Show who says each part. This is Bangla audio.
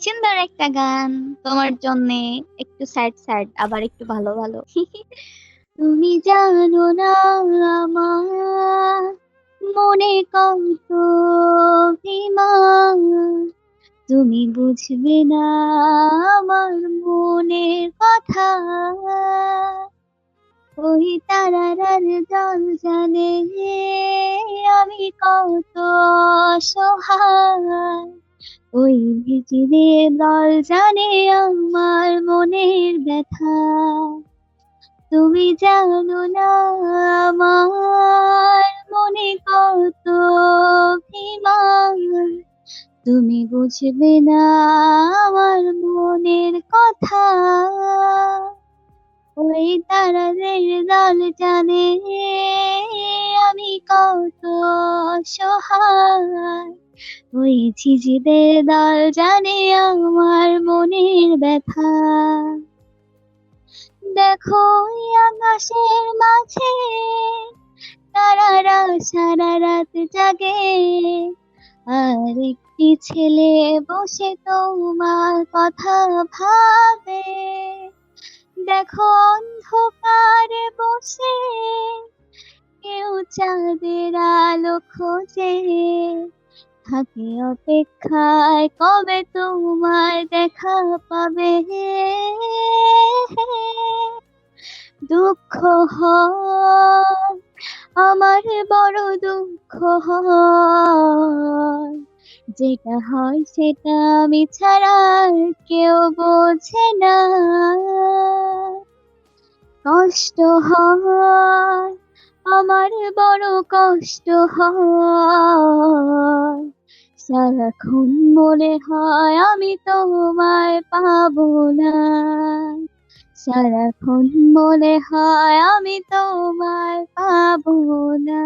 Speaker 1: সুন্দর একটা গান। তোমার জন্যে একটু স্যাড স্যাড আবার একটু ভালো ভালো। তুমি জানো না আমার মনে কত অভিমান তুমি বুঝবে না আমার মনের কথা। ওই তারার জল জানে আমি কত অসহায়। ওই ভিজিদের দল জানে আমার মনের ব্যথা। তুমি জানো না আমার মনে কত অভিমান। তুমি বুঝবে না আমার মনের কথা। ওই তারাদের দল জানে কত অসহায় ওই ঝিঝিদের দল জানে আমার মনের ব্যথা। দেখো আকাশের মাঝে, তারারা সারা রাত জাগে। আর একটি ছেলে বসে তোমার কথা ভাবে। দেখো অন্ধকারে বসে চাঁদের আলো খোঁজে। থাকে অপেক্ষায়, কবে তোমার দেখা পাবে? দুঃখ হয়, আমার বড় দুঃখ হয়। যেটা হয় সেটা আমি ছাড়া কেউ বোঝে না। কষ্ট হয় আমার বড় কষ্ট হয়। সারাক্ষণ মনে হয় আমি তোমায় পাবো না। সারাক্ষণ মনে হয় আমি তোমায় পাবো না।